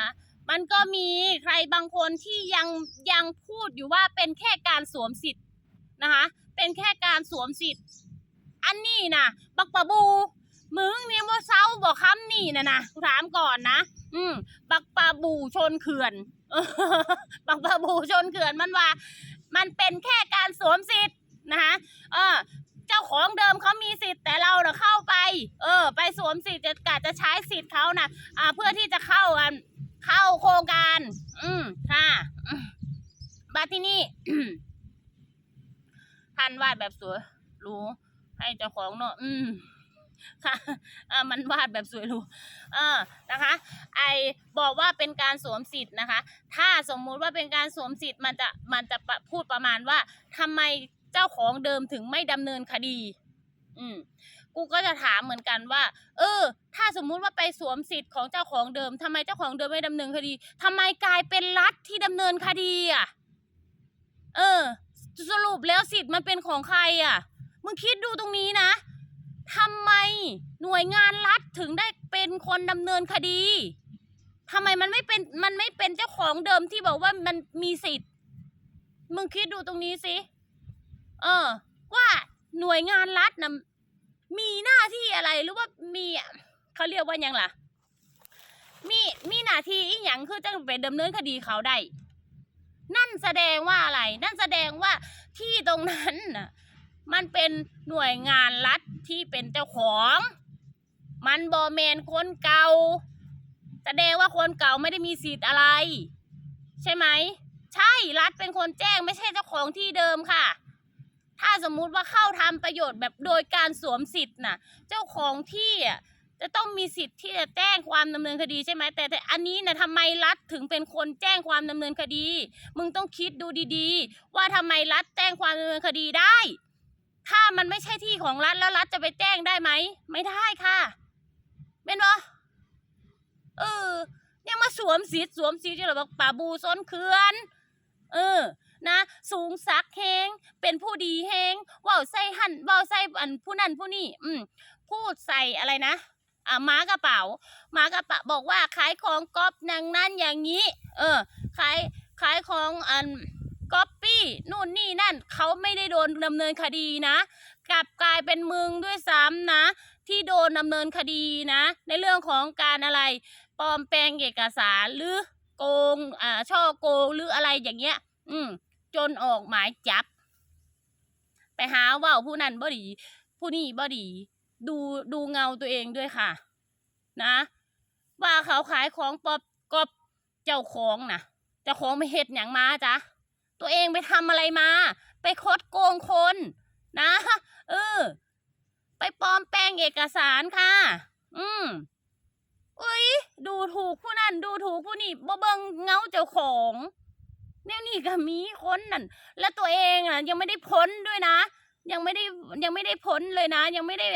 ะมันก็มีใครบางคนที่ยังยังพูดอยู่ว่าเป็นแค่การสวมสิทธิ์นะคะ เป็นแค่การสวมสิทธิ์ อันนี้นะบักปะบู มึงเนี่ยว่าเซาบอกคำนี่นะนะกูถามก่อนนะ อืมบักปะบูชนเขื่อนบักปะบูชนเขื่อนมันว่า มันเป็นแค่การสวมสิทธิ์นะคะเออเจ้าของเดิมเขามีสิทธิ์แต่เราเน่ะเข้าไป เออ ไปสวมสิทธิ์จะกะจะใช้สิทธิ์เขานะอ่าเพื่อที่จะเข้าอัน เข้าโครงการ อืมค่ะบัดที่นี่ท่านวาดแบบสวยหรู้ให้เจ้าของเนาะอืมค่ะอ่ามันวาดแบบสวยหรูเออนะคะ ไอบอกว่าเป็นการสวมสิทธิ์นะคะ ถ้าสมมุติว่าเป็นการสวมสิทธิ์มันจะมันจะปะพูดประมาณว่าทำไมเจ้าของเดิมถึงไม่ดำเนินคดี อืมกูก็จะถามเหมือนกันว่า เออ ถ้าสมมุติว่าไปสวมสิทธิ์ของเจ้าของเดิมทำไมเจ้าของเดิมไม่ดำเนินคดีทำไมกลายเป็นรัฐที่ดำเนินคดีอะ เออ สรุปแล้วสิทธิ์มันเป็นของใครอะ มึงคิดดูตรงนี้นะทำไมหน่วยงานรัฐถึงได้เป็นคนดำเนินคดีทำไมมันไม่เป็นมันไม่เป็นเจ้าของเดิมที่บอกว่ามันมีสิทธิ์ มึงคิดดูตรงนี้สิ เออ ว่า หน่วยงานรัฐนะมีหน้าที่อะไรหรือว่ามีเขาเรียกว่ายังล่ะ มีมีหน้าที่อีหยังคือจะไปดำเนินคดีเขาได้ นั่นแสดงว่าอะไร นั่นแสดงว่าที่ตรงนั้นน่ะ มันเป็นหน่วยงานรัฐที่เป็นเจ้าของ มันบอแมนคนเก่า แสดงว่าคนเก่าไม่ได้มีสิทธิ์อะไร ใช่ไหม ใช่รัฐเป็นคนแจ้งไม่ใช่เจ้าของที่เดิมค่ะ ถ้าสมมุติว่าเข้าทำประโยชน์แบบโดยการสวมสิทธิ์น่ะ เจ้าของที่อะจะต้องมีสิทธิ์ที่จะแจ้งความดำเนินคดีใช่ไหมแต่แต่อันนี้นะทำไมรัฐถึงเป็นคนแจ้งความดำเนินคดี มึงต้องคิดดูดีๆ ว่าทำไมรัฐแจ้งความดำเนินคดีได้ ถ้ามันไม่ใช่ที่ของรัฐแล้วรัฐจะไปแจ้งได้ไหมไม่ได้ค่ะเป็นปะเออยังมาสวมสิทธิ์สวมสิทธิ์ที่เราบอกป่าบูซ้นเขื่อน สูงสักแหงเป็นผู้ดีแหงเว่าใส่หันเว่าใส่อันผู้นั่นผู้นี่อืมพูดใส่อะไรนะอ่าม้ากระเป๋าม้ากระเป๋าบอกว่าขายของก๊อปนางนั่นอย่างนี้ เออขายขายของอันก๊อปปี้นู่นนี่นั่นเขาไม่ได้โดนดำเนินคดีนะ กลับกลายเป็นมึงด้วยซ้ำนะ ที่โดนดำเนินคดีนะ ในเรื่องของการอะไรปลอมแปลงเอกสารหรือโกงอ่าช่อโกงหรืออะไรอย่างเงี้ย อืม จนออกหมายจับ ไปหาว่าผู้นั้นบ่ดี ผู้นี้บ่ดี ดูดูเงาตัวเองด้วยค่ะ นะ ว่าเขาขายของปอมกอบเจ้าของนะเจ้าของไม่เฮ็ดหยังมาจ้ะตัวเองไปทำอะไรมา ไปคดโกงคนนะเออไปปลอมแปลงเอกสารค่ะ อืมอุ้ย ดูถูกผู้นั่นดูถูกผู้นี่บ่เบิงเงาเจ้าของ เนี่ยนี่ก็มีคนนั่นแล้วตัวเองอะ ยังไม่ได้พ้นด้วยนะ ยังไม่ได้ยังไม่ได้พ้นเลยนะ ยังไม่ได้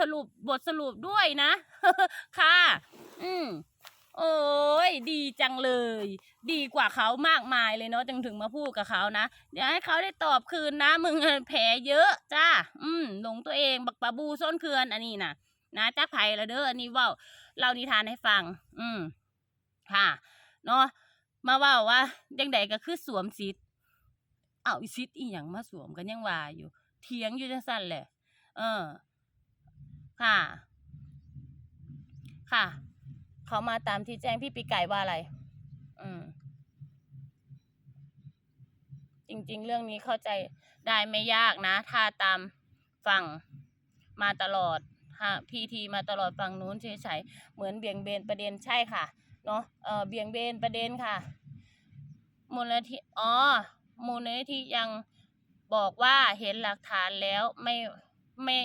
สรุปบทสรุปด้วยนะ ค่ะ อืมโอ้ยดีจังเลย ดีกว่าเขามากมายเลยเนาะจึงถึงมาพูดกับเขานะเดี๋ยวให้เขาได้ตอบคืนนะ มึงแผลเยอะจ้าอืมหลงตัวเองบักปะบูส้นเคือนอันนี้นะนะจ้าไผ่ละเด้ออันนี้ว่าเล่านิทานให้ฟัง อืมค่ะเนาะ เว่าว่ายังไดก็คือสวมสิทธิ์เอาสิทธิ์อีหยังมาสวมกันยังว่าอยู่ เถียงอยู่จังซั่นแหละ เออ ค่ะ ค่ะ เขามาตามที่แจ้งพี่ปีไก่ว่าอะไร อืม จริง ๆ เรื่องนี้เข้าใจได้ไม่ยากนะ ถ้าตามฟังมาตลอดค่ะพีทีมาตลอดฝั่งนู้นเฉยๆเหมือนเบี่ยงเบนประเด็นใช่ค่ะ เนาะเออเบี่ยงเบนประเด็นค่ะ มูลนิธิอ๋อมูลนิธิยังบอกว่าเห็นหลักฐานแล้วไม่ไม่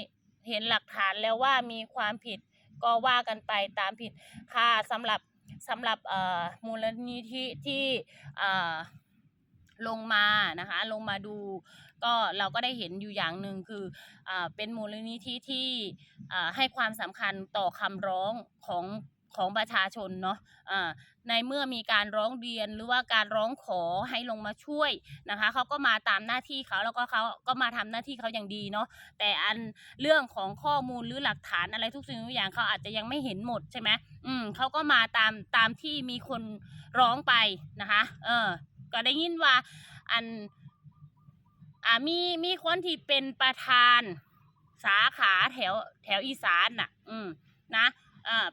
เห็นหลักฐานแล้วว่ามีความผิดก็ว่ากันไปตามผิดค่ะสำหรับสำหรับเอ่อมูลนิธิที่เอ่อลงมานะคะลงมาดูก็เราก็ได้เห็นอยู่อย่างหนึ่งคืออ่าเป็นมูลนิธิที่อ่าให้ความสำคัญต่อคำร้องของ ของประชาชนเนาะอ่าในเมื่อมีการร้องเรียนหรือว่าการร้องขอให้ลงมาช่วยนะคะเขาก็มาตามหน้าที่เขาแล้วก็เขาก็มาทำหน้าที่เขาอย่างดีเนาะแต่อันเรื่องของข้อมูลหรือหลักฐานอะไรทุกสิ่งทุกอย่างเขาอาจจะยังไม่เห็นหมดใช่ไหมอืมเขาก็มาตามตามที่มีคนร้องไปนะคะ เออ ก็ได้ยินว่าอันอ่ามีมีคนที่เป็นประธานสาขาแถวแถวอีสานน่ะ อืม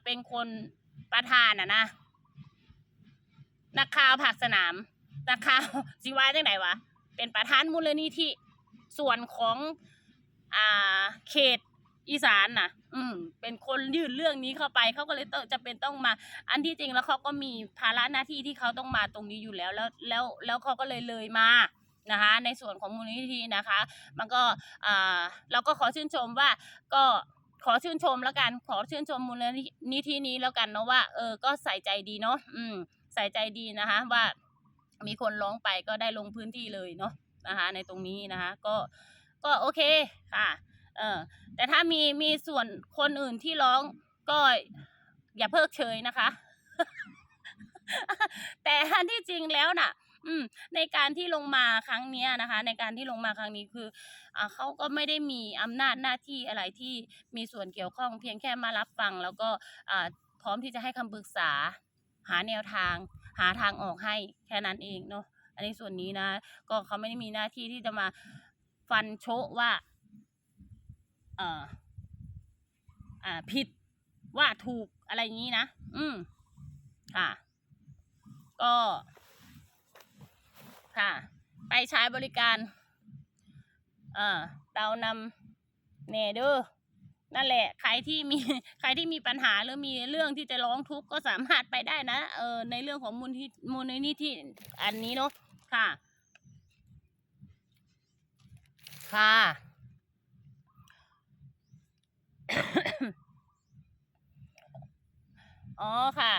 เป็นคนประธานน่ะนะนักข่าวผักสนามนักข่าวสิว่าจังไหนวะเป็นประธานมูลนิธิส่วนของอ่าเขตอีสานน่ะ อืม เป็นคนยื่นเรื่องนี้เข้าไป เขาก็เลยต้องจะเป็นต้องมา อันที่จริงแล้วเขาก็มีภาระหน้าที่ที่เขาต้องมาตรงนี้อยู่แล้ว แล้วแล้วแล้วเขาก็เลยเลยมานะคะ ในส่วนของมูลนิธินะคะ มันก็อ่าเราก็ขอชื่นชมว่าก็ ขอชื่นชมแล้วกัน ขอชื่นชมมูลนิธินี้แล้วกันเนาะว่าเออก็ใส่ใจดีเนาะอืม ใส่ใจดีนะคะ ว่ามีคนร้องไปก็ได้ลงพื้นที่เลยเนาะนะคะ ในตรงนี้นะคะ ก็ก็โอเคค่ะ เออแต่ถ้ามีมีส่วนคนอื่นที่ร้องก็อย่าเพิกเฉยนะคะ แต่อันที่จริงแล้วน่ะ อืม ในการที่ลงมาครั้งเนี้ยนะคะ ในการที่ลงมาครั้งนี้คืออ่าเขาก็ไม่ได้มีอำนาจหน้าที่อะไรที่มีส่วนเกี่ยวข้อง เพียงแค่มารับฟัง แล้วก็อ่าพร้อมที่จะให้คำปรึกษา หาแนวทาง หาทางออกให้แค่นั้นเองเนาะอันนี้ส่วนนี้นะ ก็เขาไม่ได้มีหน้าที่ที่จะมาฟันโชะว่าเอ่ออ่าผิดว่าถูกอะไรอย่างนี้นะ อืมค่ะ ก็ ค่ะ ไปใช้บริการอ่าเรานำเนเดอร์นั่นแหละ ใครที่มีใครที่มีปัญหาหรือมีเรื่องที่จะร้องทุกข์ก็สามารถไปได้นะเออในเรื่องของมูลที่มูลนิธิอันนี้เนาะค่ะ ค่ะ อ๋อค่ะ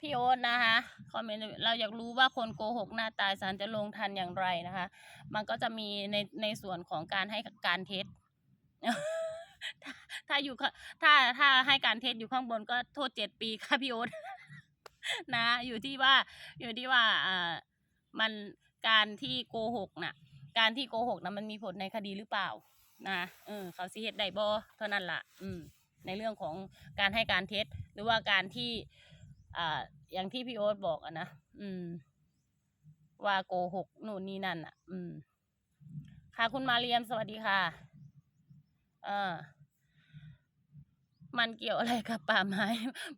พี่โอ๊ตนะคะคอมเมนต์เราอยากรู้ว่าคนโกหกหน้าตายสารจะลงทันอย่างไรนะคะ มันก็จะมีในในส่วนของการให้การเท็จถ้าอยู่ถ้าถ้าให้การเท็จอยู่ข้างบนก็โทษเจ็ดปีค่ะพี่โอ๊ตนะอยู่ที่ว่าอยู่ที่ว่าอ่ามันการที่โกหกน่ะ การที่โกหกนะมันมีผลในคดีหรือเปล่านะเออเขาสิเฮ็ดได้บ่เท่านั้นล่ะ อืม ในเรื่องของการให้การเท็จหรือว่าการที่ อ่า อย่างที่พี่โอ๊ตบอกอะนะ อืม ว่าโกหกนู่นนี่นั่นอะอืม ค่ะคุณมาเรียมสวัสดีค่ะเออมันเกี่ยวอะไรกับป่าไม้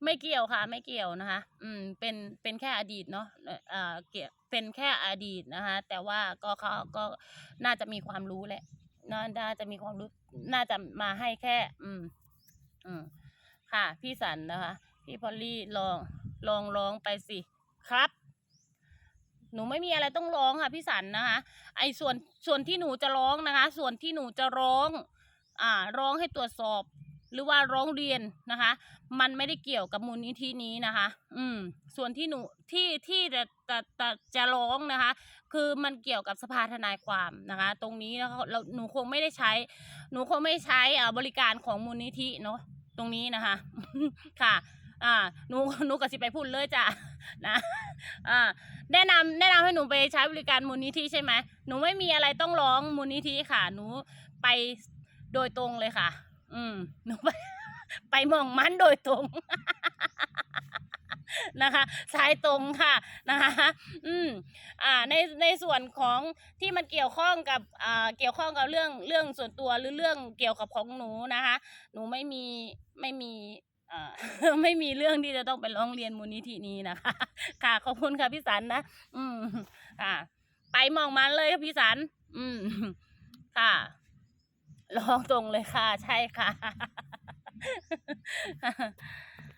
ไม่เกี่ยวค่ะ ไม่เกี่ยวนะคะ อืม เป็นเป็นแค่อดีตเนาะเอ่ออ่าเกี่ยวเป็นแค่อดีตนะคะ แต่ว่าก็เขาก็น่าจะมีความรู้แหละน่าน่าจะมีความรู้ น่าจะมาให้แค่ อืม อืม ค่ะ พี่สันนะคะ พี่พอลลี่ลอง ลองร้องไปสิครับ หนูไม่มีอะไรต้องร้องค่ะพี่สันนะคะ ไอ้ส่วนส่วนที่หนูจะร้องนะคะ ส่วนที่หนูจะร้อง อ่า ร้องให้ตรวจสอบ หรือว่าร้องเรียนนะคะ มันไม่ได้เกี่ยวกับมูลนิธินี้นะคะ อืม ส่วนที่หนูที่ที่จะจะจะจะร้องนะคะ คือมันเกี่ยวกับสภาทนายความนะคะ ตรงนี้แล้วเราหนูคงไม่ได้ใช้ หนูคงไม่ใช้อ่าบริการของมูลนิธิเนาะตรงนี้นะคะ ค่ะ อ่าหนูหนูก็สิไปพูดเลยจ้ะนะอ่าแนะนำแนะนำให้หนูไปใช้บริการมูลนิธิใช่ไหมหนูไม่มีอะไรต้องร้องมูลนิธิค่ะ หนูไปโดยตรงเลยค่ะ อืมหนูไปไปมองมันโดยตรงนะคะสายตรงค่ะนะคะอืมอ่าในในส่วนของที่มันเกี่ยวข้องกับอ่าเกี่ยวข้องกับเรื่องเรื่องส่วนตัวหรือเรื่องเกี่ยวกับของหนูนะคะ หนูไม่มีไม่มี ไม่มีเรื่องที่จะต้องไปร้องเรียนมูลนิธินี้นะคะ ค่ะขอบคุณค่ะพี่สันนะ อืมค่ะ ไปมองมันเลยค่ะพี่สัน อืม ค่ะร้องตรงเลยค่ะ ใช่ค่ะ